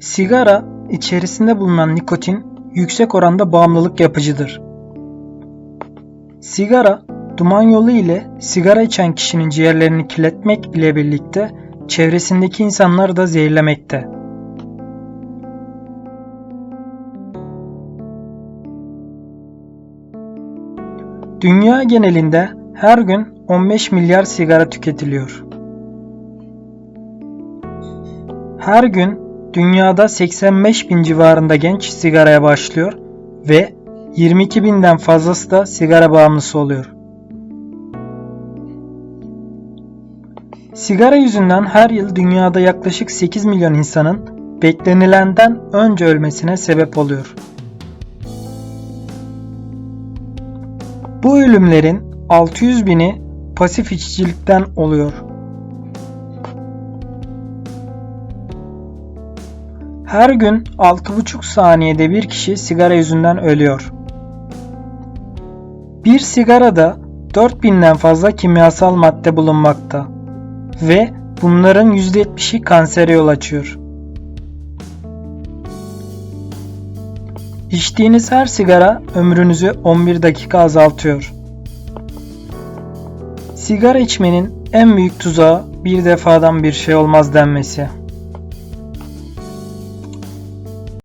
Sigara içerisinde bulunan nikotin yüksek oranda bağımlılık yapıcıdır. Sigara, duman yolu ile sigara içen kişinin ciğerlerini kirletmek ile birlikte çevresindeki insanları da zehirlemekte. Dünya genelinde her gün 15 milyar sigara tüketiliyor. Her gün dünyada 85 bin civarında genç sigaraya başlıyor ve 22 binden fazlası da sigara bağımlısı oluyor. Sigara yüzünden her yıl dünyada yaklaşık 8 milyon insanın beklenilenden önce ölmesine sebep oluyor. Bu ölümlerin 600 bini pasif içicilikten oluyor. Her gün 6,5 saniyede bir kişi sigara yüzünden ölüyor. Bir sigarada 4000'den fazla kimyasal madde bulunmakta ve bunların %70'i kansere yol açıyor. İçtiğiniz her sigara ömrünüzü 11 dakika azaltıyor. Sigara içmenin en büyük tuzağı bir defadan bir şey olmaz denmesi.